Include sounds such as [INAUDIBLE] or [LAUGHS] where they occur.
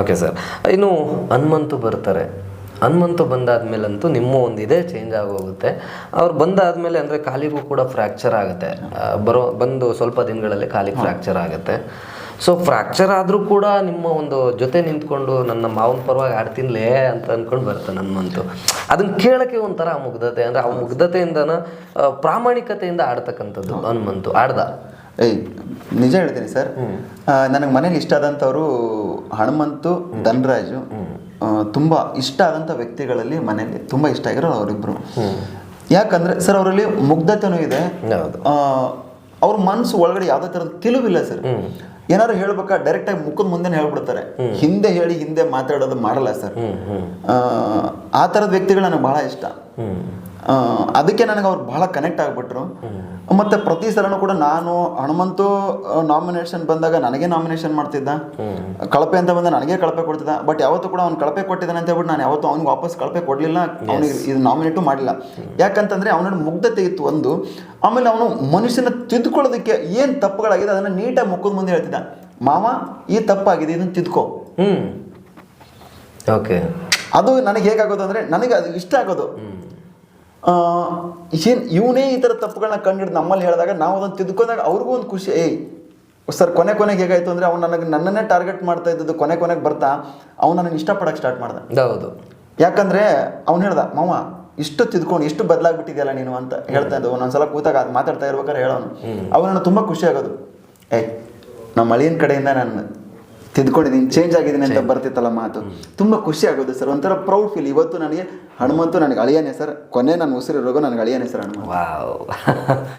Okay sir ಇನ್ನು ಹನುಮಂತು ಬರ್ತಾರೆ. ಹನುಮಂತು ಬಂದಾದ್ಮೇಲಂತೂ ನಿಮ್ಮ ಒಂದು ಇದೇ ಚೇಂಜ್ ಆಗೋಗುತ್ತೆ. ಅವ್ರು ಬಂದಾದಮೇಲೆ ಅಂದರೆ ಕಾಲಿಗೂ ಕೂಡ ಫ್ರ್ಯಾಕ್ಚರ್ ಆಗುತ್ತೆ. ಬರೋ ಬಂದು ಸ್ವಲ್ಪ ದಿನಗಳಲ್ಲಿ ಕಾಲಿಗೆ ಫ್ರ್ಯಾಕ್ಚರ್ ಆಗುತ್ತೆ. ಸೊ ಫ್ರ್ಯಾಕ್ಚರ್ ಆದರೂ ಕೂಡ ನಿಮ್ಮ ಒಂದು ಜೊತೆ ನಿಂತ್ಕೊಂಡು ನನ್ನ ಮಾವನ ಪರವಾಗಿ ಆಡ್ತೀನಿಲೇ ಅಂತ ಅಂದ್ಕೊಂಡು ಬರ್ತಾನೆ ಹನುಮಂತು. ಅದನ್ನ ಕೇಳೋಕ್ಕೆ ಒಂಥರ ಮುಗ್ಧತೆ. ಅಂದರೆ ಆ ಮುಗ್ಧತೆಯಿಂದನ ಪ್ರಾಮಾಣಿಕತೆಯಿಂದ ಆಡ್ತಕ್ಕಂಥದ್ದು ಹನುಮಂತು. ಆಡ್ದ? ಏಯ್ ನಿಜ ಹೇಳ್ತೀನಿ ಸರ್. ನನಗೆ ಮನೇಲಿ ಇಷ್ಟ ಆದಂಥವ್ರು ಹನುಮಂತು ಧನರಾಜು ತುಂಬ ಇಷ್ಟ ಆದಂಥ ವ್ಯಕ್ತಿಗಳಲ್ಲಿ ಮನೇಲಿ ತುಂಬ ಇಷ್ಟ ಆಗಿರೋ ಅವರಿಬ್ರು. ಯಾಕಂದ್ರೆ ಸರ್ ಅವರಲ್ಲಿ ಮುಗ್ಧತೆನೂ ಇದೆ. ಅವ್ರ ಮನಸ್ಸು ಒಳಗಡೆ ಯಾವುದೇ ಥರದ ತಿಳಿವಿಲ್ಲ ಸರ್. ಏನಾದ್ರು ಹೇಳ್ಬೇಕಾ ಡೈರೆಕ್ಟ್ ಆಗಿ ಮುಖದ ಮುಂದೆ ಹೇಳ್ಬಿಡ್ತಾರೆ. ಹಿಂದೆ ಹೇಳಿ ಹಿಂದೆ ಮಾತಾಡೋದು ಮಾಡಲ್ಲ ಸರ್. ಆ ಥರದ ವ್ಯಕ್ತಿಗಳು ನನಗೆ ಬಹಳ ಇಷ್ಟ. ಅದಕ್ಕೆ ನನಗೆ ಅವ್ರು ಬಹಳ ಕನೆಕ್ಟ್ ಆಗಿಬಿಟ್ರು. ಮತ್ತೆ ಪ್ರತಿ ಸಲನೂ ಕೂಡ ನಾನು ಹನುಮಂತು ನಾಮಿನೇಷನ್ ಬಂದಾಗ ನನಗೆ ನಾಮಿನೇಷನ್ ಮಾಡ್ತಿದ್ದ. ಕಳಪೆ ಅಂತ ಬಂದ ನನಗೆ ಕಳಪೆ ಕೊಡ್ತಿದ್ದ. ಬಟ್ ಯಾವತ್ತೂ ಕೂಡ ಅವ್ನು ಕಳಪೆ ಕೊಟ್ಟಿದ್ದಾನೆ ಅಂತ ಹೇಳ್ಬಿಟ್ಟು ನಾನು ಯಾವತ್ತೂ ಅವ್ನಿಗೆ ವಾಪಸ್ ಕಳಪೆ ಕೊಡಲಿಲ್ಲ. ಅವ್ನಿಗೆ ಇದು ನಾಮಿನೇಟು ಮಾಡಲಿಲ್ಲ ಯಾಕಂತಂದ್ರೆ ಅವನ ಮುಗ್ಧತೆ ಇತ್ತು ಒಂದು. ಆಮೇಲೆ ಅವನು ಮನುಷ್ಯನ ತಿದ್ಕೊಳ್ಳೋದಕ್ಕೆ ಏನು ತಪ್ಪುಗಳಾಗಿದೆ ಅದನ್ನು ನೀಟಾಗಿ ಮುಕ್ಕದ ಮುಂದೆ ಹೇಳ್ತಿದ್ದ. ಮಾವ ಈ ತಪ್ಪಾಗಿದೆ ಇದನ್ನು ತಿದ್ಕೋ. ಓಕೆ ಅದು ನನಗೆ ಹೇಗಾಗೋದು ಅಂದರೆ ನನಗೆ ಅದು ಇಷ್ಟ ಆಗೋದು. ಏನು ಇವನೇ ಈ ಥರ ತಪ್ಪುಗಳನ್ನ ಕಂಡು ನಮ್ಮಲ್ಲಿ ಹೇಳಿದಾಗ ನಾವು ಅದನ್ನು ತಿದ್ಕೊಂಡಾಗ ಅವ್ರಿಗೂ ಒಂದು ಖುಷಿ. ಏಯ್ ಸರ್ ಕೊನೆ ಕೊನೆಗೆ ಹೇಗಾಯ್ತು ಅಂದರೆ ಅವ್ನು ನನಗೆ ನನ್ನನ್ನೇ ಟಾರ್ಗೆಟ್ ಮಾಡ್ತಾ ಇದ್ದದ್ದು ಕೊನೆ ಕೊನೆಗೆ ಬರ್ತಾ ಅವ್ನು ನನಗೆ ಇಷ್ಟಪಡೋಕ್ಕೆ ಸ್ಟಾರ್ಟ್ ಮಾಡ್ದೆ. ಹೌದು. ಯಾಕಂದರೆ ಅವ್ನು ಹೇಳ್ದ ಮಾವ ಇಷ್ಟು ತಿದ್ಕೊಂಡು ಇಷ್ಟು ಬದಲಾಗ್ಬಿಟ್ಟಿದೆಯಲ್ಲ ನೀನು ಅಂತ ಹೇಳ್ತಾ ಇದ್ದ. ಒಂದೊಂದ್ಸಲ ಕೂತಾಗ ಅದು ಮಾತಾಡ್ತಾ ಇರ್ಬೇಕಾದ್ರೆ ಹೇಳೋನು. ಅವನು ನನಗೆ ತುಂಬ ಖುಷಿ ಆಗೋದು. ಏಯ್ ನಮ್ಮ ಅಳಿಯನ ಕಡೆಯಿಂದ ನಾನು ತಿದ್ಕೊಂಡಿದ್ದೀನಿ ಚೇಂಜ್ ಆಗಿದ್ದೀನಿ ಅಂತ ಬರ್ತಿತ್ತಲ್ಲ ಮಾತು. ತುಂಬ ಖುಷಿ ಆಗೋದು ಸರ್ ಒಂಥರ ಪ್ರೌಡ್ ಫೀಲ್ ಇವತ್ತು ನನಗೆ ಹನುಮಂತು ನನಗೆ ಅಳಿಯನೇ ಸರ್ ಕೊನೆ ನನ್ನ ಉಸಿರಿರೋಗು ನನಗೆ ಅಳಿಯನೇ ಸರ್ ಹನುಮಂತ. ವಾವ್ [LAUGHS]